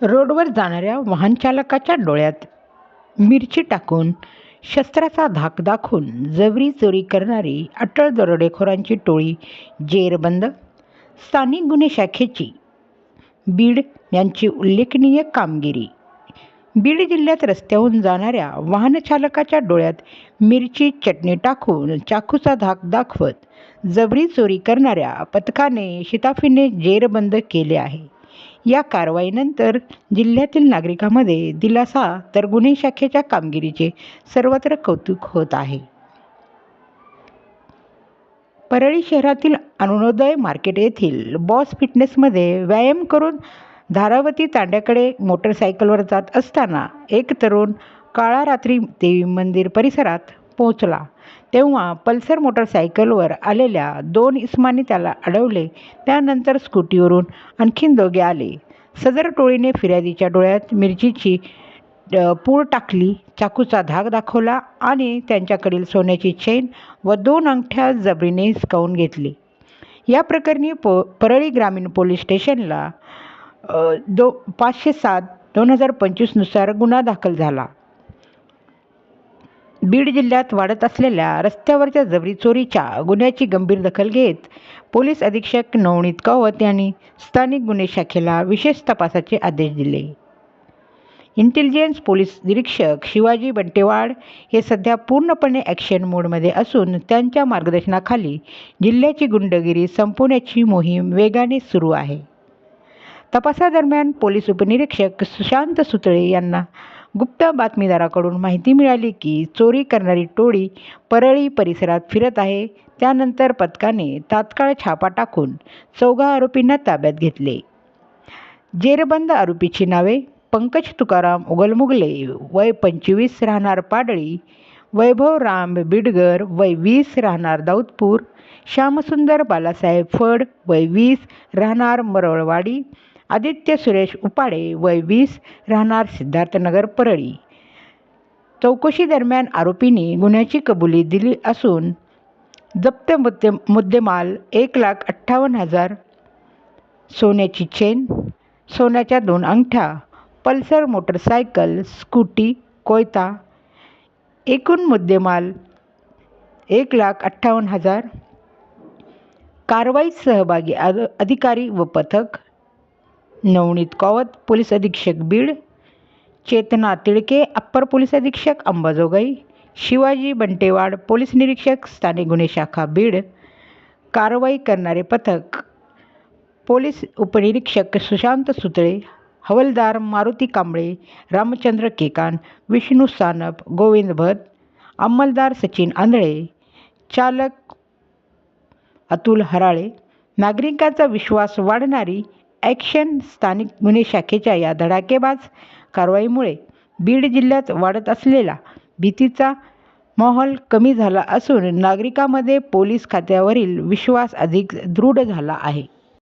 रोडवर जाणाऱ्या वाहनचालकाच्या डोळ्यात मिरची टाकून शस्त्राचा धाक दाखवून जबरी चोरी करणारी अटळ दरोडेखोरांची टोळी जेरबंद स्थानिक गुन्हे शाखेची बीड यांची उल्लेखनीय कामगिरी. बीड जिल्ह्यात रस्त्याहून जाणाऱ्या वाहनचालकाच्या डोळ्यात मिरची चटणी टाकून चाकूचा धाक दाखवत जबरी चोरी करणाऱ्या पथकाने शिताफीने जेरबंद केले आहे. या कारवाईनंतर जिल्ह्यातील नागरिकांमध्ये दिलासा तर गुन्हे शाखेच्या कामगिरीचे सर्वत्र कौतुक होत आहे. परळी शहरातील अरुणोदय मार्केट येथील बॉस फिटनेसमध्ये व्यायाम करून धारावती तांड्याकडे मोटरसायकलवर जात असताना एक तरुण काळा रात्री देवी मंदिर परिसरात पोहोचला. तेव्हा पल्सर मोटरसायकलवर आलेल्या दोन इस्मांनी त्याला अडवले. त्यानंतर स्कूटीवरून आणखीन दोघे आले. सदर टोळीने फिर्यादीच्या डोळ्यात मिरचीची पूळ टाकली चाकूचा धाक दाखवला आणि त्यांच्याकडील सोन्याची चेन व दोन अंगठ्या जबरीने हिसकावून घेतली. या प्रकरणी पो परळी ग्रामीण पोलीस स्टेशनला दो पाचशे सात दोन हजार पंचवीसनुसार गुन्हा दाखल झाला. बीड जिल्ह्यात वाढत असलेल्या रस्त्यावरच्या जबरी चोरीच्या गुन्ह्याची गंभीर दखल घेत पोलीस अधीक्षक नवनीत कावत यांनी स्थानिक गुन्हे शाखेला विशेष तपासाचे आदेश दिले. इंटेलिजन्स पोलीस निरीक्षक शिवाजी बंटेवाड हे सध्या पूर्णपणे ॲक्शन मोडमध्ये असून त्यांच्या मार्गदर्शनाखाली जिल्ह्याची गुंडगिरी संपवण्याची मोहीम वेगाने सुरू आहे. तपासादरम्यान पोलीस उपनिरीक्षक सुशांत सुतळे यांना गुप्त बातमीदाराकडून माहिती मिळाली की चोरी करणारी टोळी परळी परिसरात फिरत आहे. त्यानंतर पथकाने तात्काळ छापा टाकून चौघा आरोपींना ताब्यात घेतले. जेरबंद आरोपीची नावे पंकज तुकाराम उगलमुगले वय पंचवीस राहणार पाडळी वैभव राम बिडगर वय वीस राहणार दाऊदपूर श्यामसुंदर बालासाहेब फड वय वीस राहणार मरळवाडी आदित्य सुरेश उपाडे वय वीस राहणार सिद्धार्थनगर परळी. चौकशी दरम्यान आरोपींनी गुन्ह्याची कबुली दिली असून जप्त मुद्दे मुद्देमाल एक लाख अठ्ठावन्न हजार सोन्याची चेन सोन्याच्या दोन अंगठ्या पल्सर मोटरसायकल स्कूटी कोयता एकूण मुद्देमाल एक लाख अठ्ठावन्न हजार. कारवाईत सहभागी अधिकारी व पथक नवनीत कावत पोलीस अधीक्षक बीड. चेतना तिळके अप्पर पोलीस अधीक्षक अंबाजोगाई. शिवाजी बंटेवाड पोलीस निरीक्षक स्थानिक गुन्हे शाखा बीड. कारवाई करणारे पथक. पोलीस उपनिरीक्षक सुशांत सुतळे. हवलदार मारुती कांबळे रामचंद्र केकान विष्णू सानप गोविंद भट अंमलदार सचिन आंधळे. चालक अतुल हराळे. नागरिकांचा विश्वास वाढणारी ॲक्शन स्थानिक गुन्हे शाखेच्या या धडाकेबाज कारवाईमुळे बीड जिल्ह्यात वाढत असलेला भीतीचा माहोल कमी झाला असून नागरिकांमध्ये पोलीस खात्यावरील विश्वास अधिक दृढ झाला आहे.